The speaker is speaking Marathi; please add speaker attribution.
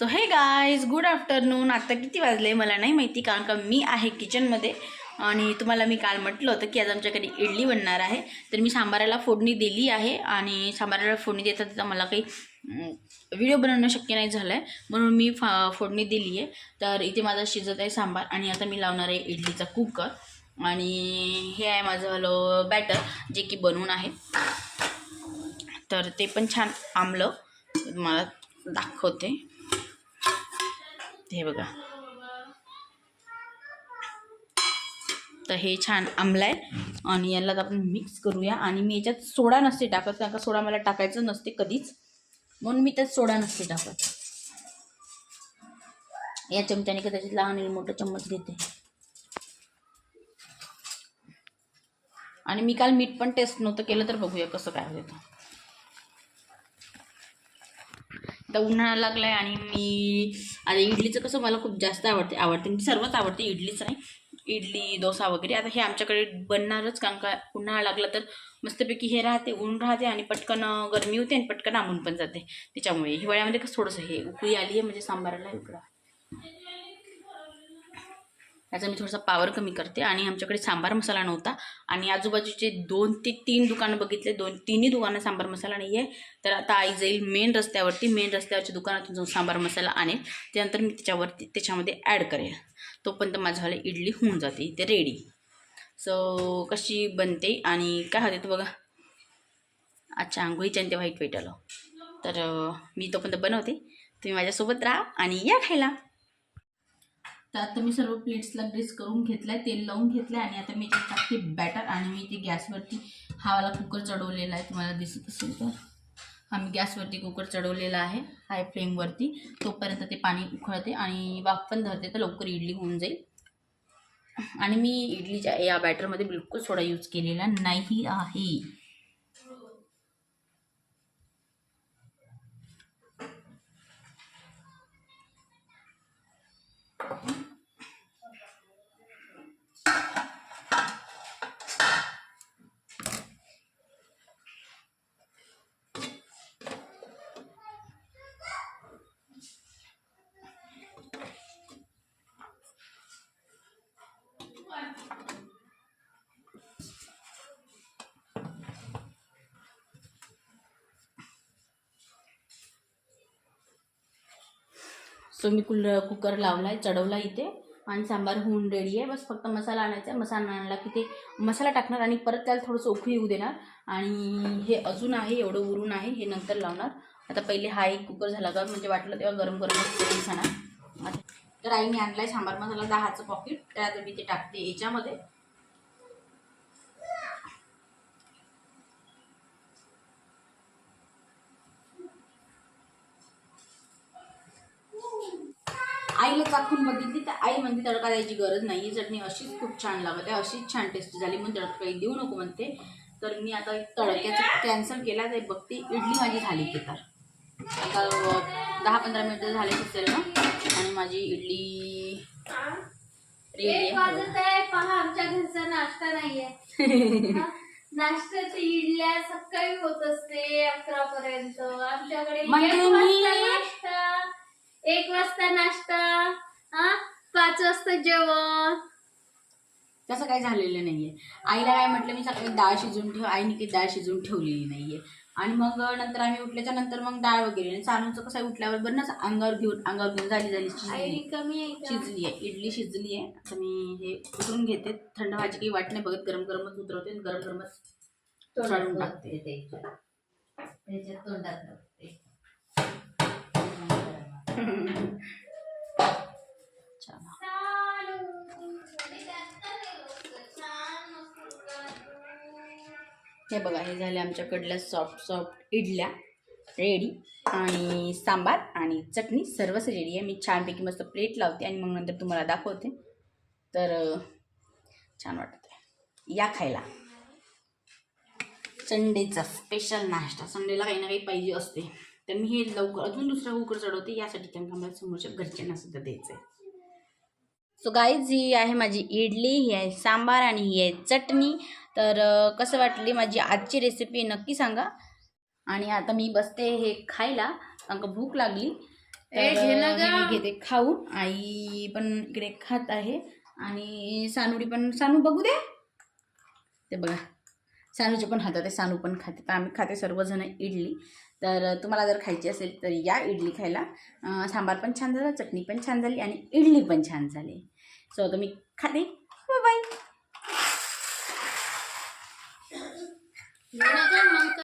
Speaker 1: सो हे गाईज गुड आफ्टरनून आत्ता किती वाजले? मला नाही माहिती कारण का मी आहे किचनमध्ये आणि तुम्हाला मी काल म्हटलं होतं की आज आमच्याकडे इडली बनणार आहे. तर मी सांबाराला फोडणी दिली आहे आणि सांबाराला फोडणी देता देता मला काही व्हिडिओ बनवणं शक्य नाही झालं आहे म्हणून मी फा फोडणी दिली आहे. तर इथे माझा शिजत आहे सांबार आणि आता मी लावणार आहे इडलीचा कुकर. आणि हे आहे माझं बॅटर जे की बनवून आहे. तर ते पण छान आमलं मला दाखवते. हे बघा. तर हे छान आंबलं आहे. आणि याला आपण मिक्स करूया. आणि मी याच्यात सोडा नसते टाकत कारण का सोडा मला टाकायचं नसते कधीच. म्हणून मी त्यात सोडा नसते टाकत. या चमच्याने कदाचित लहान आणि मोठं चम्मच घेते. आणि मी काल मीठ पण टेस्ट नव्हतं केलं तर बघूया कसं काय होतं. आता उन्हाळा लागला आहे आणि मी आता इडलीचं कसं मला खूप जास्त आवडते आवडते. म्हणजे सर्वच आवडते इडलीच नाही. इडली डोसा वगैरे. आता हे आमच्याकडे बनणारच कारण का उन्हाळा लागला तर मस्तपैकी हे राहते ऊन राहते आणि पटकन गरमी होते आणि पटकन आंबून पण जाते. त्याच्यामुळे हिवाळ्यामध्ये कसं थोडंसं हे उकळी आली आहे म्हणजे सांबाराला इकडं. याचा मी थोडासा पावर कमी करते. आणि आमच्याकडे सांबार मसाला नव्हता. आणि आजूबाजूचे दोन ते तीन दुकानं बघितले. दोन तिन्ही दुकानं सांबार मसाला नाही आहे तर आता आई जाईल मेन रस्त्यावरती. मेन रस्त्यावरच्या दुकानातून जाऊन सांबार मसाला आणेल. त्यानंतर मी त्याच्यावरती त्याच्यामध्ये ॲड करेल. तोपर्यंत माझ्यावाला इडली होऊन जाते. इथे रेडी सो कशी बनते आणि काय होते तो बघा. अच्छा आंघोळीच्या ते व्हाईट वेट आलं तर मी तोपर्यंत बनवते. तुम्ही माझ्यासोबत राहा आणि या खायला. तर आता मी सर्व प्लेट्सला ग्रेस करून घेतलं आहे तेल लावून घेतलं आहे आणि आता मी याच्यात टाकते बॅटर आणि मी ते गॅसवरती हा वाला कुकर चढवलेला आहे. तुम्हाला दिसत असेल तर. हा मी गॅसवरती कुकर चढवलेला आहे हाय फ्लेमवरती तोपर्यंत ते पाणी उकळते आणि वाफ पण धरते तर लवकर इडली होऊन जाईल. आणि मी इडलीच्या या बॅटरमध्ये बिलकुल सोडा यूज केलेला नाही आहे. Mm-hmm. सो मी कुल कुकर लावला आहे चढवला इथे. आणि सांबार होऊन रेडी आहे. बस फक्त मसाला आणायचा आहे. मसाला आणला की ते मसाला टाकणार आणि परत त्याला थोडंसं उखळी येऊ देणार. आणि हे अजून आहे एवढं उरून आहे हे नंतर लावणार. आता पहिले हा एक कुकर झाला का म्हणजे वाटलं तेव्हा गरम गरमच करून खाणार तर आईने आणला आहे सांबार मसाला दहाचं पॉकेट त्यात मी ते टाकते याच्यामध्ये. आईला चाखून बघितली तर आई म्हणते तडका द्यायची गरज नाही ही चटणी अशीच खूप छान लागत आहे अशीच छान टेस्ट झाली म्हणून तडका काही देऊ नको म्हणते. तर मी आता तडक्याचं कॅन्सल केला ते बघते इडली माझी झाली ते तर. आता दहा पंधरा मिनटं झाले असेल ना आणि माझी इडली रेडी आहे.
Speaker 2: पहा आमच्या घरचा नाश्ता? नाश्त्याची इडल्या सकाळी होत असते अकरा पर्यंत आमच्याकडे वाजता नाश्ता हा? पाच वाजता जेवण.
Speaker 1: तसं काही झालेलं नाहीये. आईला काय म्हटलं मी सकाळी डाळ शिजवून ठेव आईने काही डाळ शिजवून ठेवलेली नाहीये. आणि मग नंतर आम्ही उठल्याच्या नंतर मग डाळ वगैरे आणि चालूचं कसं आहे उठल्यावर बरं ना असं अंगावर घेऊन अंगावर घेऊन झाली झाली शिजली.
Speaker 2: कमी आहे
Speaker 1: इडली शिजली आहे. आता मी हे उतरून घेते. थंड व्हायची काही वाट नाही बघत गरम गरमच उतरवते आणि गरम गरमच चालून टाकते.
Speaker 2: त्याच्यात तोंडात
Speaker 1: हे बघा हे झाले आमच्याकडल्या सॉफ्ट सॉफ्ट इडल्या. रेडी आणि सांबार आणि चटणी सर्वच रेडी आहे. मी छानपैकी मस्त प्लेट लावते आणि मग नंतर तुम्हाला दाखवते. तर छान वाटत या खायला. संडेचा स्पेशल नाश्ता. संडेला काही ना काही पाहिजे असते. तर मी हे लवकर अजून दुसरा कुकर चढवते. यासाठी त्यांना मला समोरच्या घरच्यांना सुद्धा द्यायचं आहे सो गाईज ही आहे माझी इडली ही आहे सांबार आणि ही आहे चटणी. तर कसं वाटली माझी आजची रेसिपी नक्की सांगा. आणि आता मी बसते हे खायला. कारण का भूक लागली. हे घेते खाऊन. आई पण इकडे खात आहे. आणि सानुडी पण सानू बघू दे. ते बघा. सानूचे पण हातात आहे सानू पण खाते. तर आम्ही खाते सर्वजण इडली. तर तुम्हाला जर खायची असेल तर या इडली खायला. सांबार पण छान झाला चटणी पण छान झाली आणि इडली पण छान झाली. सो आता मी खाते. बाय
Speaker 2: घे